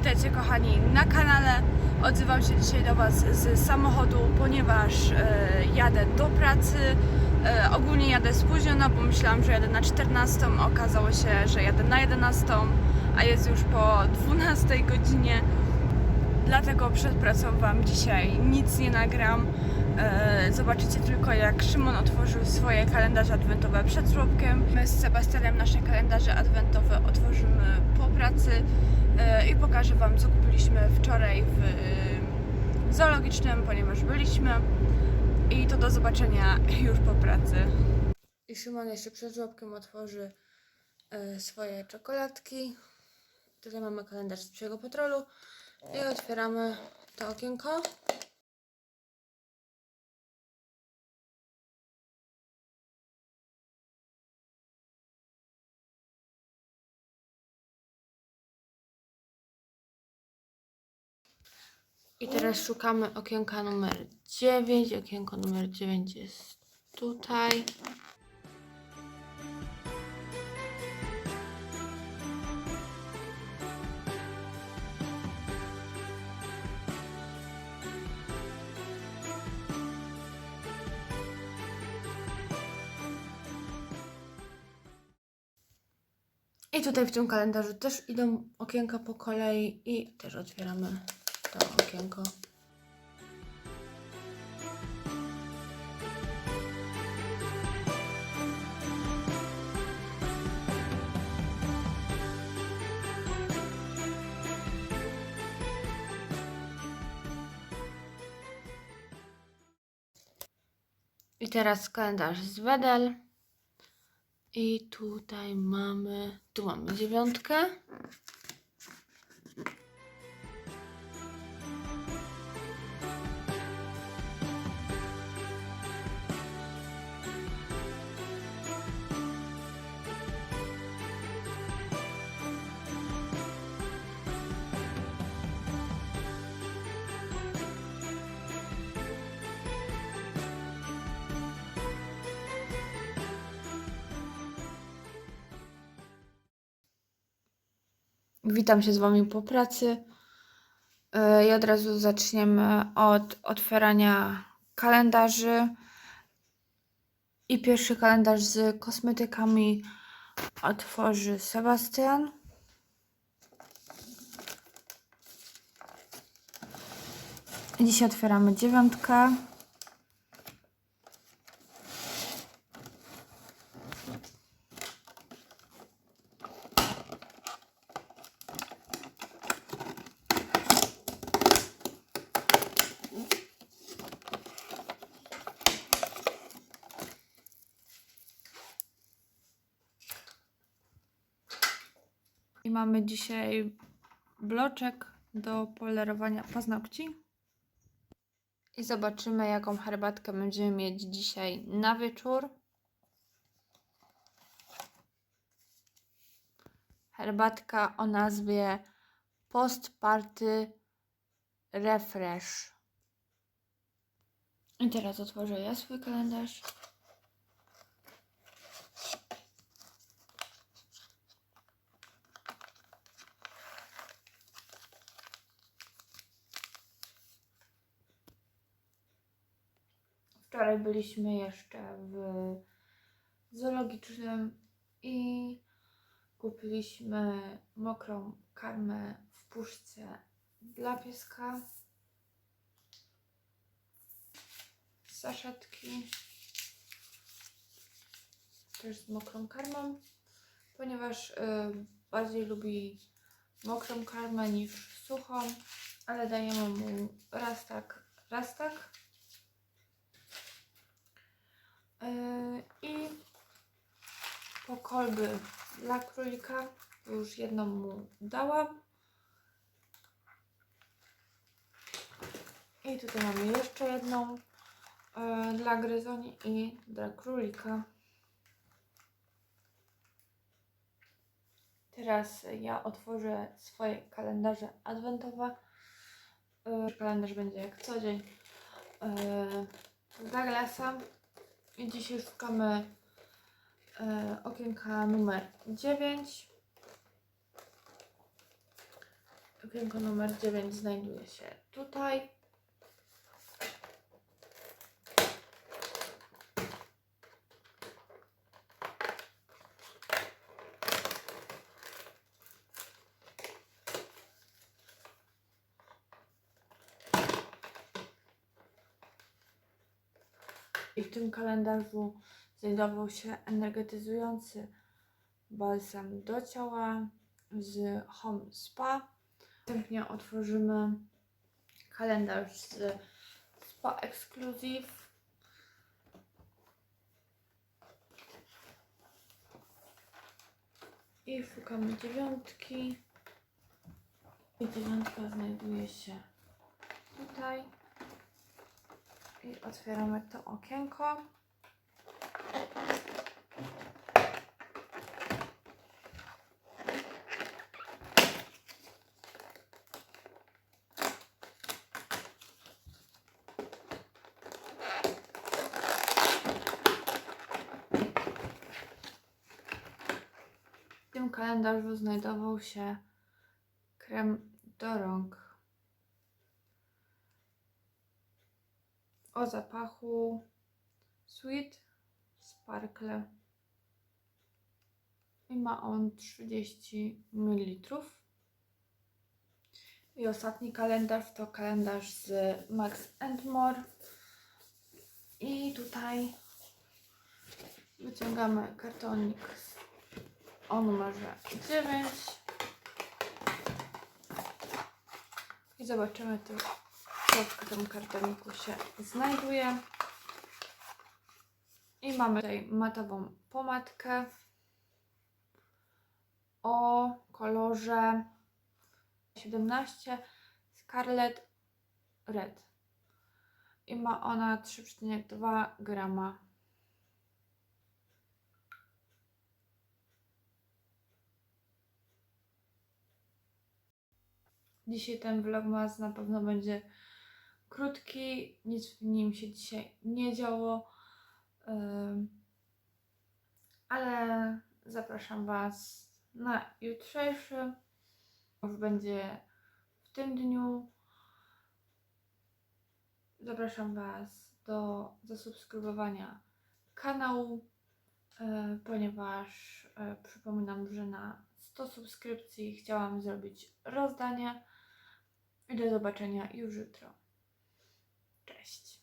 Witajcie kochani na kanale. Odzywam się dzisiaj do Was z samochodu, ponieważ e, jadę do pracy. E, ogólnie jadę spóźniona, bo myślałam, że jadę na 14. Okazało się, że jadę na 11, a jest już po 12 godzinie. Dlatego przed pracą Wam dzisiaj nic nie nagram. E, Zobaczycie tylko jak Szymon otworzył swoje kalendarze adwentowe przed żłobkiem. My z Sebastianem nasze kalendarze adwentowe otworzymy po pracy e, i pokażę Wam co kupiliśmy wczoraj w e, zoologicznym, ponieważ byliśmy. I to do zobaczenia już po pracy. I Szymon jeszcze przed żłobkiem otworzy swoje czekoladki. Tutaj mamy kalendarz z psiego patrolu. I otwieramy to okienko. I teraz szukamy okienka numer 9. Okienko numer 9 jest tutaj. I tutaj w tym kalendarzu też idą okienka po kolei i też otwieramy to okienko. I teraz kalendarz z Wedel. I tutaj mamy, tu mamy dziewiątkę. Witam się z Wami po pracy. Yy, I od razu zaczniemy od otwierania kalendarzy. I pierwszy kalendarz z kosmetykami otworzy Sebastian. Dzisiaj otwieramy dziewiątkę. I mamy dzisiaj bloczek do polerowania paznokci. I zobaczymy, jaką herbatkę będziemy mieć dzisiaj na wieczór. Herbatka o nazwie Post Party Refresh. I teraz otworzę ja swój kalendarz. Wczoraj byliśmy jeszcze w zoologicznym i kupiliśmy mokrą karmę w puszce dla pieska. Saszetki też z mokrą karmą, ponieważ y, bardziej lubi mokrą karmę niż suchą, ale dajemy mu raz tak, raz tak. I po kolby dla królika już jedną mu dałam. I tutaj mamy jeszcze jedną yy, dla gryzoni i dla królika. Teraz ja otworzę swoje kalendarze adwentowe. Yy, kalendarz będzie jak co dzień. Yy, Douglasa. I dzisiaj szukamy e, okienka numer 9. Okienko numer 9 znajduje się tutaj. I w tym kalendarzu znajdował się energetyzujący balsam do ciała z Home Spa. Następnie otworzymy kalendarz z Spa Exclusive. I szukamy dziewiątki. I dziewiątka znajduje się tutaj. I otwieramy to okienko. W tym kalendarzu znajdował się krem do rąk o zapachu Sweet Sparkle i ma on 30 ml. I ostatni kalendarz to kalendarz z Max More. I tutaj wyciągamy kartonik o numerze 9 i zobaczymy tu, co w tym kartoniku się znajduje. I mamy tutaj matową pomadkę o kolorze 17 Scarlet Red. I ma ona 3,2 grama. Dzisiaj ten vlogmas na pewno będzie krótki, nic w nim się dzisiaj nie działo, ale zapraszam Was na jutrzejszy. Już będzie w tym dniu. Zapraszam Was do zasubskrybowania kanału, e, ponieważ e, przypominam, że na 100 subskrypcji chciałam zrobić rozdanie. I do zobaczenia już jutro. Cześć.